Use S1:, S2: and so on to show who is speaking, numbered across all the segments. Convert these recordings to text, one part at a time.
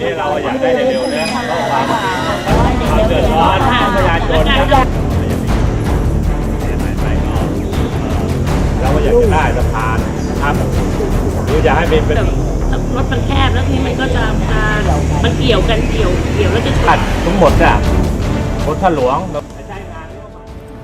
S1: นี้เราอยากได้เร็วๆนะเพราะความ
S2: ความเดือดร้อนประชาชนนะคร
S1: ัเราก็อยากจะได้สะพานนะครับหรือจะให้เป็นเป็น
S2: รถมันแคบแล้วทีมันก็จะมามันเกี่ยวกันเกี่ยวเกี่ยวแล้วจะตัด
S1: ทั้งหมดอะรถถลวง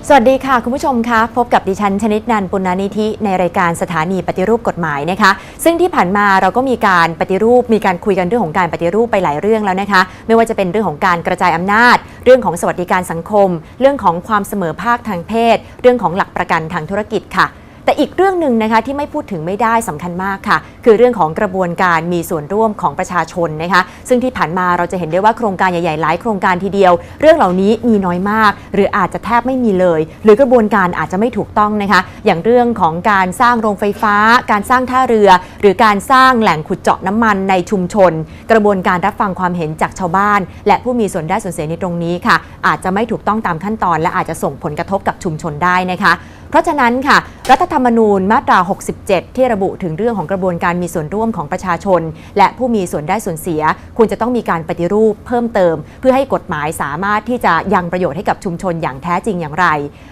S3: สวัสดีค่ะ คุณผู้ชมคะพบกับดิฉันชนิดนันปุณณนิธิในรายการสถานีปฏิรูปกฎหมายนะคะ ซึ่งที่ผ่านมาเราก็มีการปฏิรูป มีการคุยกันเรื่องของการปฏิรูปไปหลายเรื่องแล้วนะคะ ไม่ว่าจะเป็นเรื่องของการกระจายอำนาจ เรื่องของสวัสดิการสังคม เรื่องของความเสมอภาคทางเพศ เรื่องของหลักประกันทางธุรกิจค่ะ แต่อีกเรื่องหนึ่งนะคะที่ไม่พูดถึงไม่ได้สำคัญมากค่ะ คือเรื่องของกระบวนการมีส่วนร่วมของประชาชนนะคะ ซึ่งที่ผ่านมาเราจะเห็นได้ว่าโครงการใหญ่ๆหลายโครงการทีเดียว เรื่องเหล่านี้มีน้อยมาก หรืออาจจะแทบไม่มีเลย หรือกระบวนการอาจจะไม่ถูกต้องนะคะ อย่างเรื่องของการสร้างโรงไฟฟ้า การสร้างท่าเรือ หรือการสร้างแหล่งขุดเจาะน้ำมันในชุมชน กระบวนการรับฟังความเห็นจากชาวบ้าน และผู้มีส่วนได้ส่วนเสียในตรงนี้ค่ะ อาจจะไม่ถูกต้องตามขั้นตอน และอาจจะส่งผลกระทบกับชุมชนได้นะคะ เพราะฉะนั้นค่ะ รัฐธรรมนูญมาตรา 67 ที่ระบุถึงเรื่องของกระบวนการมีส่วนร่วมของประชาชน และผู้มีส่วนได้ส่วนเสียควรจะต้องมีการปฏิรูปเพิ่มเติม เพื่อให้กฎหมายสามารถที่จะยังประโยชน์ให้กับชุมชนอย่างแท้จริงอย่างไร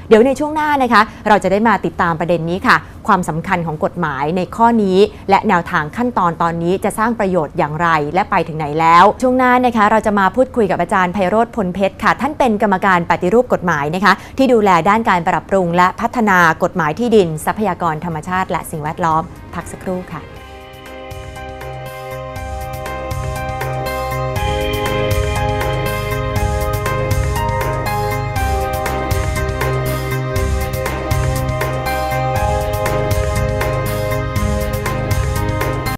S3: เดี๋ยวในช่วงหน้านะคะ เราจะได้มาติดตามประเด็นนี้ค่ะ ความสำคัญของกฎหมายในข้อนี้ และแนวทางขั้นตอนตอนนี้จะสร้างประโยชน์อย่างไร และไปถึงไหนแล้ว ช่วงหน้านะคะเราจะมาพูดคุยกับอาจารย์ไพโรธพลเพชรค่ะ ท่านเป็นกรรมการปฏิรูปกฎหมายนะคะ ที่ดูแลด้านการปรับปรุงและพัฒนาากฎหมายที่ดิน ทรัพยากรธรรมชาติ และสิ่งแวดล้อม พักสักครู่ค่ะ